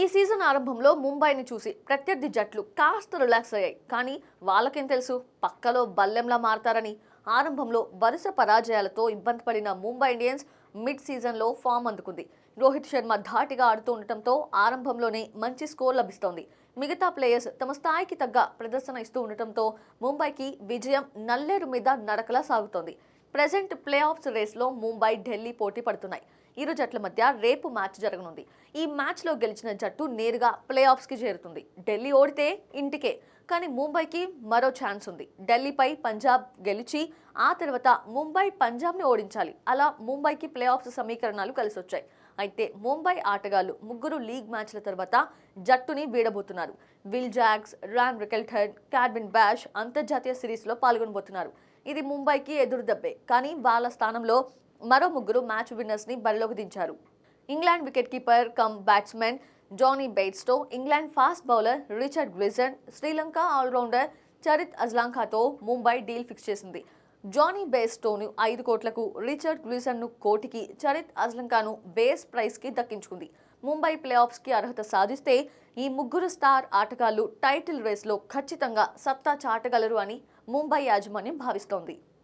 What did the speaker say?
ఈ సీజన్ ఆరంభంలో ముంబైని చూసి ప్రత్యర్థి జట్లు కాస్త రిలాక్స్ అయ్యాయి. కానీ వాళ్ళకేం తెలుసు? పక్కలో బల్లెంలా మారతారని. ఆరంభంలో వరుస పరాజయాలతో ఇబ్బంది పడిన ముంబై ఇండియన్స్ మిడ్ సీజన్లో ఫామ్ అందుకుంది. రోహిత్ శర్మ ధాటిగా ఆడుతూ ఉండటంతో ఆరంభంలోనే మంచి స్కోర్ లభిస్తోంది. మిగతా ప్లేయర్స్ తమ స్థాయికి తగ్గ ప్రదర్శన ఇస్తూ ఉండటంతో ముంబైకి విజయం నల్లేరు మీద నడకలా సాగుతోంది. ప్రజెంట్ ప్లే ఆఫ్స్ రేస్లో ముంబై ఢిల్లీ పోటీ పడుతున్నాయి. ఇరు జట్ల మధ్య రేపు మ్యాచ్ జరగనుంది. ఈ మ్యాచ్లో గెలిచిన జట్టు నేరుగా ప్లే ఆఫ్స్కి చేరుతుంది. ఢిల్లీ ఓడితే ఇంటికే కానీ ముంబైకి మరో ఛాన్స్ ఉంది. ఢిల్లీపై పంజాబ్ గెలిచి ఆ తర్వాత ముంబై పంజాబ్ని ఓడించాలి. అలా ముంబైకి ప్లే ఆఫ్స్ సమీకరణాలు కలిసి వచ్చాయి అయితే ముంబై ఆటగాళ్ళు ముగ్గురు లీగ్ మ్యాచ్ల తర్వాత జట్టుని వీడబోతున్నారు. Will Jacks Ryan Rickelton Corbin Bosch అంతర్జాతీయ సిరీస్లో పాల్గొనబోతున్నారు. ఇది ముంబైకి ఎదురు దెబ్బే కానీ వాళ్ళ స్థానంలో మరో ముగ్గురు మ్యాచ్ విన్నర్స్ని బరిలోకి దించారు. England wicket keeper cum batsman Jonny బెయిట్స్తో England fast bowler Richard Gleeson Sri Lanka all rounder Charith అజ్లాంకాతో Mumbai deal fix చేసింది. జానీ బేస్టోను ఐదు కోట్లకు రిచర్డ్ గ్విజన్ను కోటికి చరిత్ అజ్లంకాను బేస్ ప్రైస్కి దక్కించుకుంది. ముంబై ప్లే ఆఫ్స్కి అర్హత సాధిస్తే ఈ ముగ్గురు స్టార్ ఆటగాళ్ళు టైటిల్ రేస్లో ఖచ్చితంగా సత్తా చాటగలరు అని ముంబై యాజమాన్యం భావిస్తోంది.